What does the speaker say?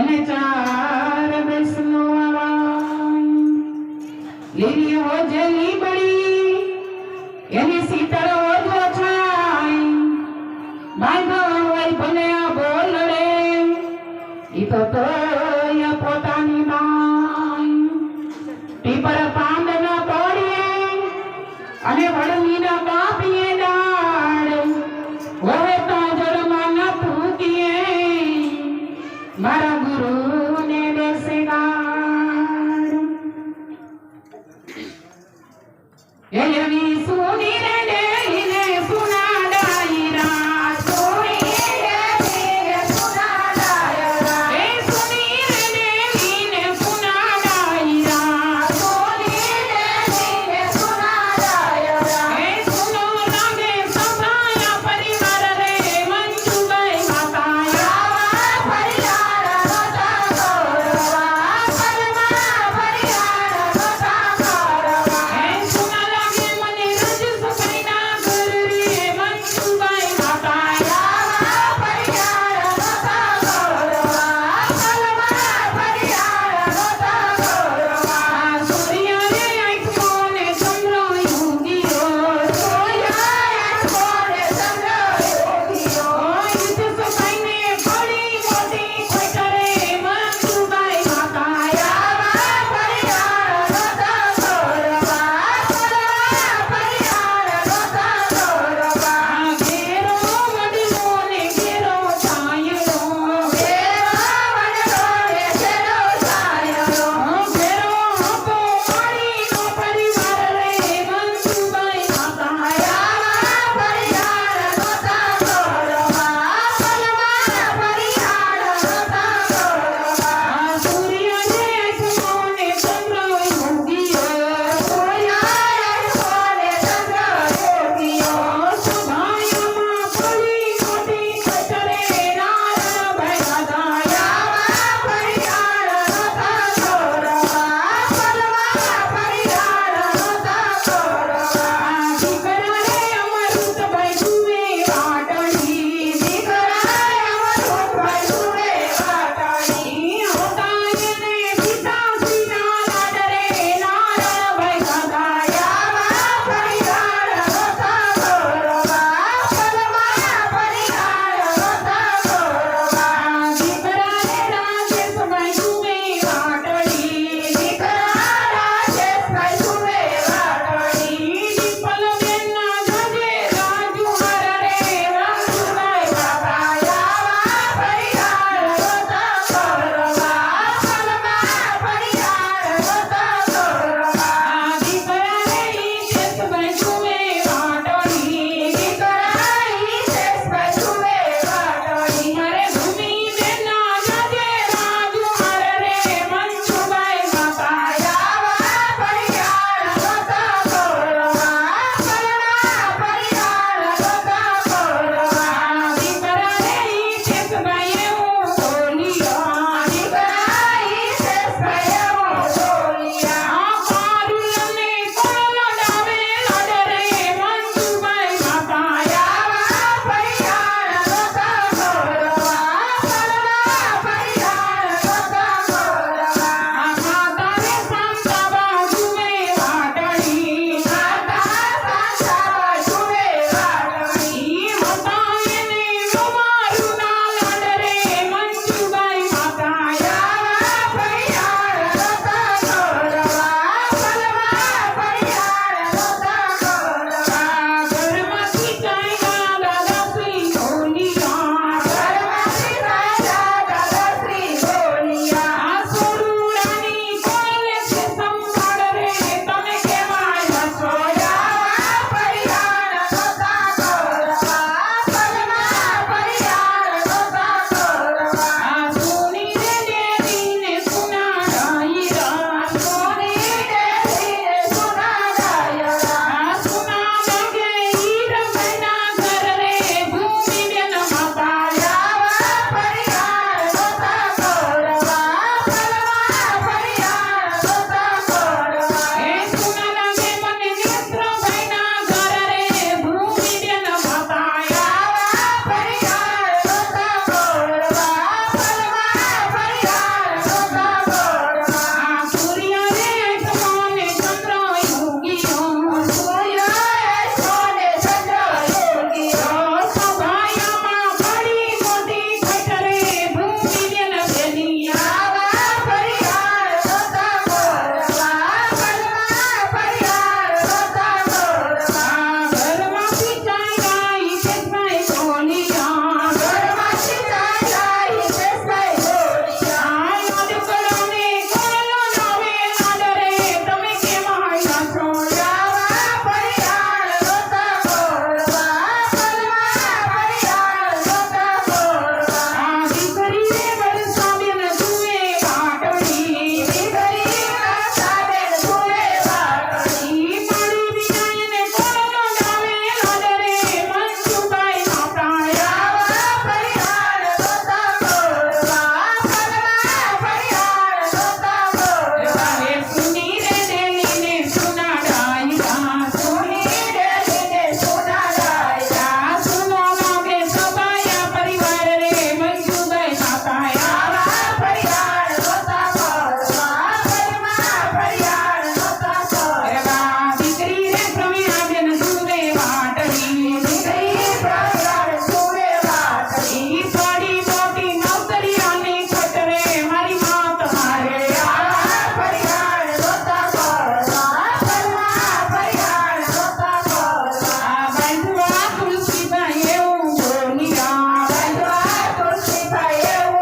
એને ચાર બેસનો લીલી હો જે લીબડી એની સીતળ ઓજો છાય. ભાઈ ભાઈ ભલે આ બોલડે, ઈ તો તોય પોતાની માય. ટીપર